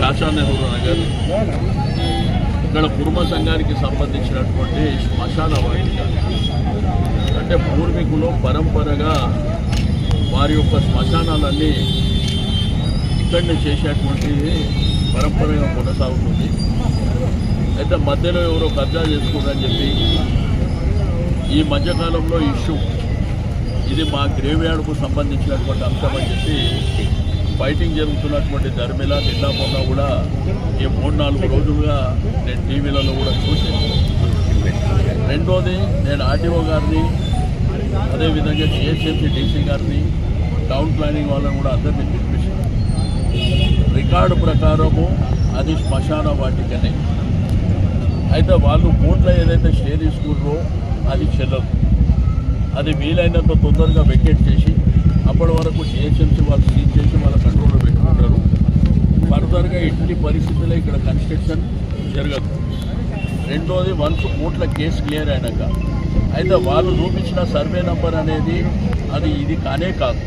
శాసన నెహ్రూ నగర్. ఇక్కడ కుర్మ సంఘానికి సంబంధించినటువంటి శ్మశాన వాటిక. అంటే పూర్వీకులు పరంపరగా వారి యొక్క శ్మశానాలన్నీ ఇక్కడనే చేసేటువంటి పరంపరగా కొనసాగుతుంది. అయితే మధ్యలో ఎవరో కబ్జా చేసుకున్నారని చెప్పి ఈ మధ్యకాలంలో ఇష్యూ. ఇది మా గ్రేవ్ యార్డ్కు సంబంధించినటువంటి అంశం అని చెప్పి ఫైటింగ్ జరుగుతున్నటువంటి ధర్మిల నిన్న మొన్న కూడా ఈ మూడు నాలుగు రోజులుగా నేను టీవీలలో కూడా చూశాను. రెండోది నేను ఆర్టీఓ గారిని అదేవిధంగా జిహెచ్ఎంసీ డీసీ గారిని టౌన్ ప్లానింగ్ వాళ్ళని కూడా అందరినీ పిలిపించాను. రికార్డు ప్రకారము అది శ్మశాన వాటికనే. అయితే వాళ్ళు బోట్లో ఏదైతే షేర్ తీసుకున్నారో అది చెల్లదు. అది వీలైనంత తొందరగా వెకేట్ చేసి అప్పటి వరకు జిహెచ్ఎంసీ వాళ్ళు సీజ్ చేసి వాళ్ళ కంట్రోల్లో పెట్టుకుంటారు ఫర్దర్గా ఎట్టి పరిస్థితుల్లో ఇక్కడ కన్స్ట్రక్షన్ జరగదు. రెండోది వన్స్ కోట్ల కేసు క్లియర్ అయినాక. అయితే వాళ్ళు చూపించిన సర్వే నెంబర్ అనేది అది ఇది కానే కాదు.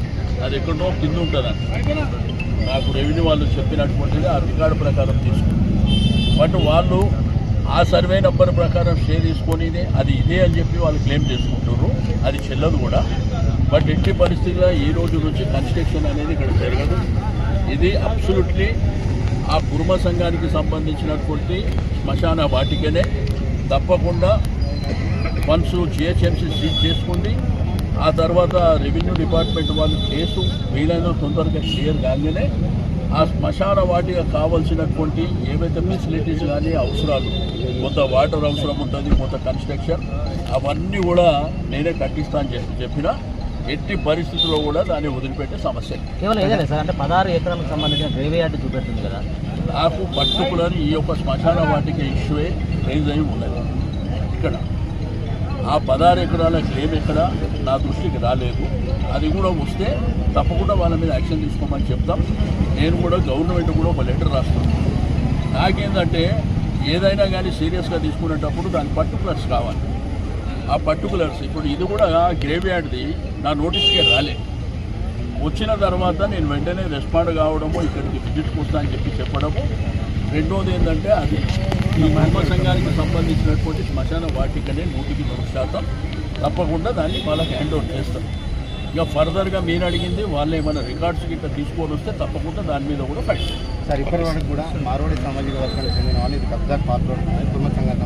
అది ఎక్కడో కింద ఉంటుందని. నాకు రెవెన్యూ వాళ్ళు చెప్పినటువంటిది ఆ రికార్డు ప్రకారం తీసుకుంది. బట్ వాళ్ళు ఆ సర్వే నెంబర్ ప్రకారం స్టే తీసుకొని అది ఇదే అని చెప్పి వాళ్ళు క్లెయిమ్ చేసుకుంటున్నారు. అది చెల్లదు కూడా. బట్ ఎట్టి పరిస్థితుల్లో ఈ రోజు నుంచి కన్స్ట్రక్షన్ అనేది ఇక్కడ జరగదు. ఇది అబ్సల్యూట్లీ ఆ కుర్మ సంఘానికి సంబంధించినటువంటి శ్మశాన వాటికనే. తప్పకుండా ఫండ్స్ జిహెచ్ఎంసీ సీజ్ చేసుకుంది ఆ తర్వాత రెవెన్యూ డిపార్ట్మెంట్ వాళ్ళు కేసు వీలైనా తొందరగా క్లియర్ కాగానే ఆ శ్మశాన వాటిక కావాల్సినటువంటి ఏవైతే ఫెసిలిటీస్ కానీ అవసరాలు కొంత వాటర్ అవసరం ఉంటుంది కొంత కన్స్ట్రక్షన్ అవన్నీ కూడా నేనే కట్టిస్తా అని చెప్పి చెప్పిన ఎట్టి పరిస్థితుల్లో కూడా దాన్ని వదిలిపెట్టే సమస్య. కేవలం ఏదైనా సార్ అంటే పదహారు ఎకరాలకు సంబంధించిన గ్రేవీ యార్డ్ చూపెడుతుంది కదా. నాకు పర్టికులర్ ఈ యొక్క శ్మశాన వాటిక ఇష్యూవే రైజ్ అయి ఉన్నది. ఇక్కడ ఆ పదహారు ఎకరాల క్లెయిమ్ ఎక్కడ నా దృష్టికి రాలేదు. అది కూడా వస్తే తప్పకుండా వాళ్ళ మీద యాక్షన్ తీసుకోమని చెప్తాం. నేను కూడా గవర్నమెంట్ కూడా ఒక లెటర్ రాస్తాను నాకేంటంటే ఏదైనా కానీ సీరియస్గా తీసుకునేటప్పుడు దాని పర్టికులర్స్ కావాలి. ఆ పర్టికులర్స్ ఇప్పుడు ఇది కూడా గ్రేవ్ యార్డ్ది నా నోటీస్కే రాలేదు వచ్చిన తర్వాత నేను వెంటనే రెస్పాండ్ కావడము ఇక్కడికి విజిట్కి వస్తా అని చెప్పి చెప్పడము. రెండోది ఏంటంటే అది ఈ మహిమ సంఘానికి సంబంధించినటువంటి శ్మశాన వాటికనే నూటికి నూరు శాతం. తప్పకుండా దాన్ని వాళ్ళకి హ్యాండ్ ఓవర్ చేస్తాం. ఇక ఫర్దర్గా మీరు అడిగింది వాళ్ళు ఏమైనా రికార్డ్స్ గిట్ట తీసుకొని వస్తే తప్పకుండా దాని మీద కూడా ఫైట్ సార్ ఇప్పటి వరకు కూడా మారోడి సామాజిక వర్గానికి చెందిన వాళ్ళు ఇది కబ్జా పాల్గొంటున్నారు కుటుంబ సంఘానికి